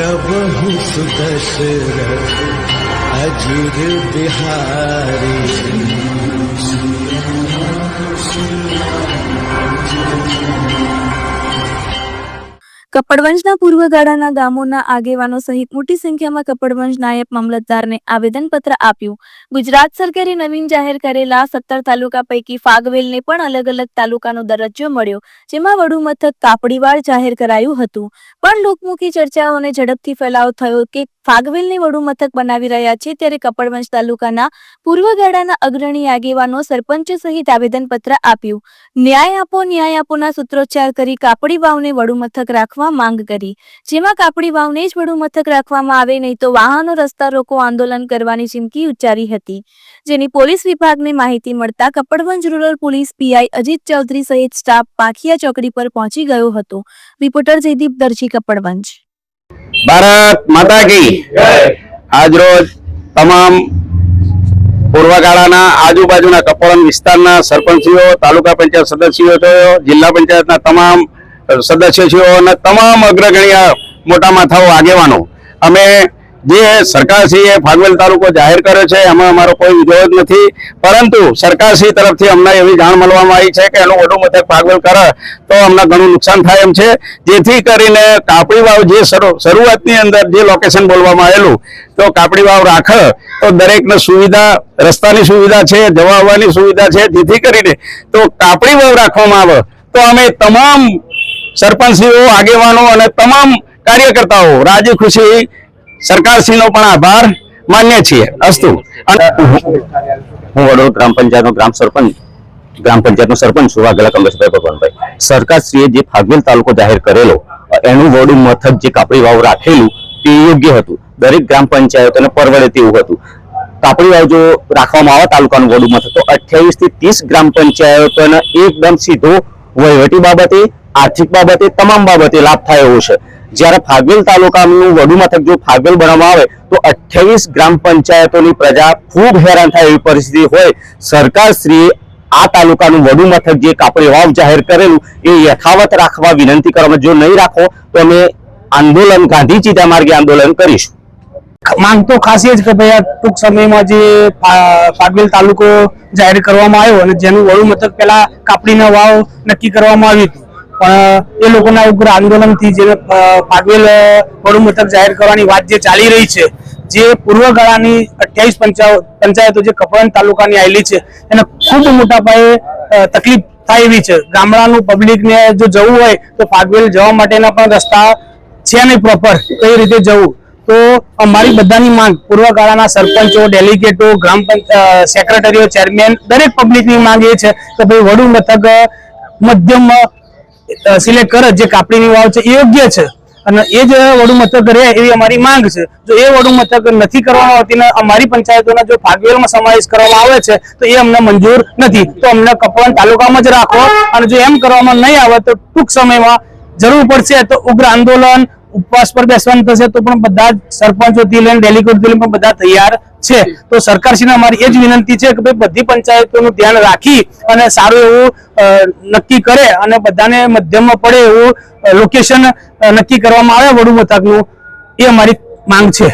પ્રભુ સુદશરથ અજુર બિહારી કપડવંજના પૂર્વ ગાળાના ગામોના આગેવાનો સહિત મોટી સંખ્યામાં કપડવંજ નાયબ મામલતદારને આવેદનપત્ર આપ્યું. ગુજરાત સરકારે નવીન જાહેર કરેલા સત્તર તાલુકા પૈકી ફાગવેલને પણ અલગ અલગ તાલુકાનો દરજ્જો મળ્યો, જેમાં વડુ મથક, કાપડીવાડ જાહેર કરાયું હતું. પણ લોકમુખી ચર્ચાઓને ઝડપથી ફેલાવ થયો કે ફાગવેલને વડુ મથક બનાવી રહ્યા છે ત્યારે કપડવંજ તાલુકાના પૂર્વ ગાળાના અગ્રણી આગેવાનો સરપંચ સહિત આવેદનપત્ર આપ્યું. ન્યાય આપો, ન્યાય આપોના સૂત્રોચ્ચાર કરી કાપડી વાવને વડુ મથક રાખવા માંગ કરી. જેમાં કાપડી વાવને જ વડુ મથક રાખવામાં આવે, નહીં તો વાહનો, રસ્તા રોકો, આંદોલન કરવાની ચીમકી ઉચ્ચારી હતી. જેની પોલીસ વિભાગને માહિતી મળતા Kapadvanj rural police PI Ajit Chaudhari સહિત સ્ટાફ પાખિયા ચોકડી પર પહોંચી ગયો હતો. રિપોર્ટર જયદીપ દરજી, કપડવંજ. ભારત માતા કી આજ રોજ તમામ પૂર્વગાળાના આજુબાજુના કપોળન વિસ્તારના સરપંચીઓ, તાલુકા પંચાયત સદસ્યો જિલ્લા પંચાયતના તમામ સદસ્યો અને તમામ અગ્રગણ્ય મોટા માથાઓ આગેવાનો. અમે જે સરકારશ્રીએ ફાગવેલ તાલુકો જાહેર કર્યો છે, એમાં અમારો કોઈ વિરોધ નથી. પરંતુ સરકારશ્રી તરફથી અમને એવી જાણ મળવામાં આવી છે કે એનું વડું મથક ફાગવેલ કરે તો અમને ઘણું નુકસાન થાય એમ છે. જેથી કરીને કાપડી વાવ જે શરૂ- શરૂઆતની અંદર જે લોકેશન બોલવામાં આવેલું, તો કાપડી વાવ રાખે તો દરેકને સુવિધા, રસ્તાની સુવિધા છે, જવા આવવાની સુવિધા છે. જેથી કરીને તો કાપડી વાવ રાખવામાં આવે તો અમે તમામ સરપંચશ્રીઓ, આગેવાનો અને તમામ કાર્યકર્તાઓ રાજી ખુશી સરકારશ્રીનો પણ આભાર માન્ય છીએ. અસ્તુ. હું વડોદ ગ્રામ પંચાયતનો ગ્રામ સરપંચ, ગ્રામ પંચાયતનો સરપંચ કમલેશભાઈ ભગવાનભાઈ. સરકારશ્રીએ જે ફાગવેલ તાલુકો જાહેર કરેલો, એનું વડું મથક જે કાપડી વાવ રાખેલું, તે યોગ્ય હતું. દરેક ગ્રામ પંચાયતોને પરવડે તેવું હતું. કાપડી વાવ જો રાખવામાં આવે તાલુકાનું વડું મથક, તો અઠ્યાવીસથી ત્રીસ ગ્રામ પંચાયતોને એકદમ સીધો વહીવટી બાબતે, આર્થિક બાબતે તમામ બાબતે લાભ થાય એવો છે. જ્યારે ફાગવેલ તાલુકાનું વડુ મથક જો ફાગવેલ બનાવવામાં આવે, તો અઠ્યાવીસ ગ્રામ પંચાયતોની પ્રજા ખૂબ હેરાન થાય એવી પરિસ્થિતિ હોય. સરકારશ્રીએ આ તાલુકાનું વડુ મથક જે કાપડી વાવ જાહેર કરેલું, એ યથાવત રાખવા વિનંતી કરવામાં જો નહીં રાખો, તો અમે આંદોલન ગાંધી ચિતા માર્ગે આંદોલન કરીશું. માંગ તો ખાસ એ જ કે ભાઈ આ ટૂંક સમયમાં જે પાટવેલ તાલુકો જાહેર કરવામાં આવ્યો અને જેનું વડું મથક પેલા કાપડીના વાવ નક્કી કરવામાં આવ્યું હતું. પણ, એ લોકોના ઉગ્ર આંદોલનથી જે પાટવેલ વડું મથક જાહેર કરવાની વાત જે ચાલી રહી છે, જે પૂર્વ ગાળાની અઠ્યાવીસ પંચાયતો જે કપડવંજ તાલુકાની આવેલી છે, એને ખૂબ મોટા પાયે તકલીફ થાય એવી છે. ગામડાનું પબ્લિકને જો જવું હોય તો ફાગવેલ જવા માટેના પણ રસ્તા છે નહીં પ્રોપર કઈ રીતે જવું. તો અમારી બધાની માંગ પૂર્વગાળાના સરપંચો, ડેલિગેટો, ગ્રામ સેક્રેટરીઓ, ચેરમેન, દરેક પબ્લિકની માંગ એ છે કે ભાઈ વડુ મથક મધ્યમ સિલેક્ટ કરે જે કાપડીની વાવ છે એ યોગ્ય છે. અને એ જ વડુ મથક રહે એવી અમારી માંગ છે. જો એ વડુ મથક નથી કરવામાં આવતી અમારી પંચાયતોના જો ફાગવેલમાં સમાવેશ કરવામાં આવે છે, તો એ અમને મંજૂર નથી. તો અમને કપવાન તાલુકામાં જ રાખો અને જો એમ કરવામાં નહીં આવે તો ટૂંક સમયમાં જરૂર પડશે તો ઉગ્ર આંદોલન ઉપવાસ પર બેસવાનું થશે તો પણ બધા સરપંચોથી લઈને ડેલિગેટથી લઈને પણ બધા તૈયાર છે. તો સરકારશ્રીને અમારી એ જ વિનંતી છે કે ભાઈ બધી પંચાયતોનું ધ્યાન રાખી અને સારું એવું નક્કી કરે અને બધાને મધ્યમમાં પડે એવું લોકેશન નક્કી કરવામાં આવે વડુ મથકનું. એ અમારી માંગ છે.